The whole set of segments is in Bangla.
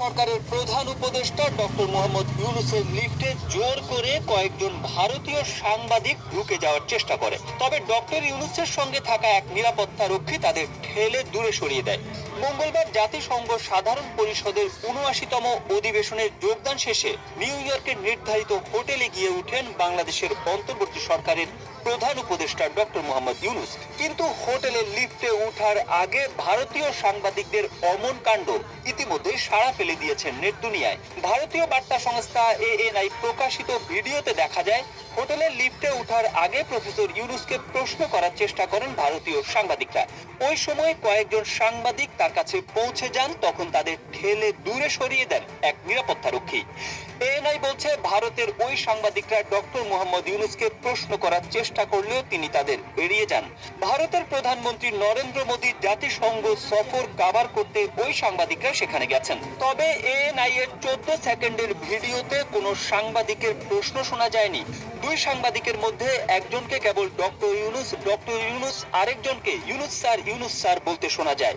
সরকারের প্রধান উপদেষ্টা ডক্টর মোহাম্মদ ইউনুসের লিফটে জোর করে কয়েকজন ভারতীয় সাংবাদিক ঢুকে যাওয়ার চেষ্টা করে। তবে ডক্টর ইউনুসের সঙ্গে থাকা এক নিরাপত্তা রক্ষী তাদের ঠেলে দূরে সরিয়ে দেয়। মঙ্গলবার জাতিসংঘ সাধারণ পরিষদের উনআশিতম অধিবেশনের যোগদান শেষে নিউ ইয়র্কের নির্ধারিত হোটেলে গিয়ে উঠেন বাংলাদেশের অন্তর্বর্তী সরকারের প্রধান উপদেষ্টা ডক্টর মোহাম্মদ ইউনুস। কিন্তু হোটেলের লিফটে ওঠার আগে ভারতীয় সাংবাদিকদের অমন কাণ্ড ইতিমধ্যে সাড়া ফেলে দিয়েছেন নেট দুনিয়ায়। ভারতীয় বার্তা সংস্থা এএনআই প্রকাশিত ভিডিওতে দেখা যায়, হোটেলের লিফটে ওঠার আগে প্রফেসর ইউনুসকে প্রশ্ন করার চেষ্টা করেন ভারতীয় সাংবাদিকরা। ওই সময় কয়েকজন সাংবাদিক তার কাছে পৌঁছে যান, তখন তাদের ঠেলে দূরে সরিয়ে দেন এক নিরাপত্তা রক্ষী এএনআই বলছে, ভারতের ওই সাংবাদিকরা ডক্টর মোহাম্মদ ইউনুসকে প্রশ্ন করার চেষ্টা করলেও তিনি তাদের এড়িয়ে যান। ভারতের প্রধানমন্ত্রী নরেন্দ্র মোদী জাতিসংঘ সফর কাভার করতে ওই সাংবাদিকরা সেখানে গেছেন। তবে এএনআই এর চোদ্দ সেকেন্ডের ভিডিওতে কোনো সাংবাদিকের প্রশ্ন শোনা যায়নি। দুই সাংবাদিকের মধ্যে একজনকে কেবল ডক্টর ইউনুস ডক্টর ইউনুস আরেকজনকে ইউনুস স্যার ইউনুস স্যার বলতে শোনা যায়।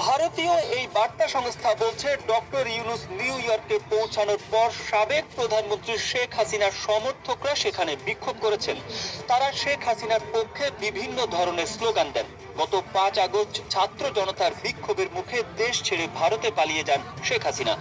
ভারতীয় এই বার্তা সংস্থা বলছে, ডক্টর ইউনুস নিউ ইয়র্কে পৌঁছানোর পর সাবেক প্রধানমন্ত্রী শেখ হাসিনার সমর্থকরা সেখানে বিক্ষোভ করেছেন। তারা শেখ হাসিনার পক্ষে বিভিন্ন ধরনের স্লোগান দেন। গত পাঁচ আগস্ট ছাত্র জনতার বিক্ষোভের মুখে দেশ ছেড়ে ভারতে পালিয়ে যান শেখ হাসিনা।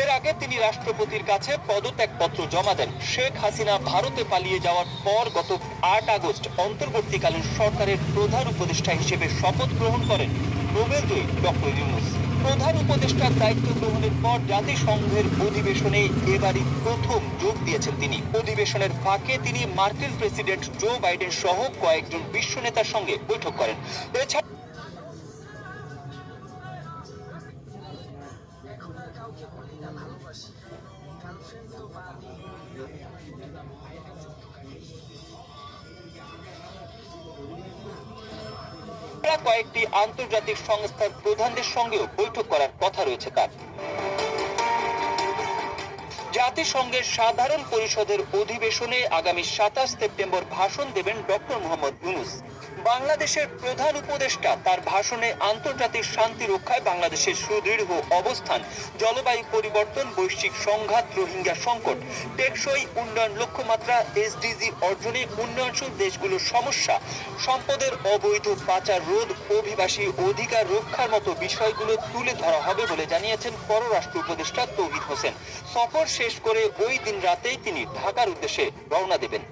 এর আগে তিনি রাষ্ট্রপতির কাছে পদত্যাগপত্র জমা দেন। শেখ হাসিনা ভারতে পালিয়ে যাওয়ার পর গত আট আগস্ট অন্তর্বর্তীকালীন সরকারের প্রধান উপদেষ্টা হিসেবে শপথ গ্রহণ করেন। নোবেলজয়ী ডক্টর ইউনুস। প্রধান উপদেষ্টার দায়িত্ব গ্রহণের পর জাতিসংঘের অধিবেশনে এবারই প্রথম যোগ দিয়েছেন তিনি। অধিবেশনের ফাঁকে তিনি মার্কিন প্রেসিডেন্ট জো বাইডেন সহ কয়েকজন বিশ্ব নেতার সঙ্গে বৈঠক করেন। এছাড়া এছাড়া কয়েকটি আন্তর্জাতিক সংস্থার প্রধানদের সঙ্গেও বৈঠক করার কথা রয়েছে তার। জাতিসংঘের সাধারণ পরিষদের অধিবেশনে আগামী সাতাশ সেপ্টেম্বর ভাষণ দেবেন ডক্টর মোহাম্মদ ইউনুস। বাংলাদেশের প্রধান উপদেষ্টা তার ভাষণে আন্তর্জাতিক শান্তি রক্ষায় বাংলাদেশের সুদৃঢ় অবস্থান, জলবায়ু পরিবর্তন, বৈশ্বিক সংঘাত, রোহিঙ্গা সংকট, টেকসই উন্নয়ন লক্ষ্যমাত্রা, এসডিজি অর্জনে উন্নয়নশীল দেশগুলোর সমস্যা, সম্পদের অবৈধ পাচার রোধ, অভিবাসী অধিকার রক্ষার মতো বিষয়গুলো তুলে ধরা হবে বলে জানিয়েছেন পররাষ্ট্র উপদেষ্টা তৌহিদ হোসেন। সফর শেষ করে ওই দিন রাতেই তিনি ঢাকার উদ্দেশ্যে রওনা দেবেন।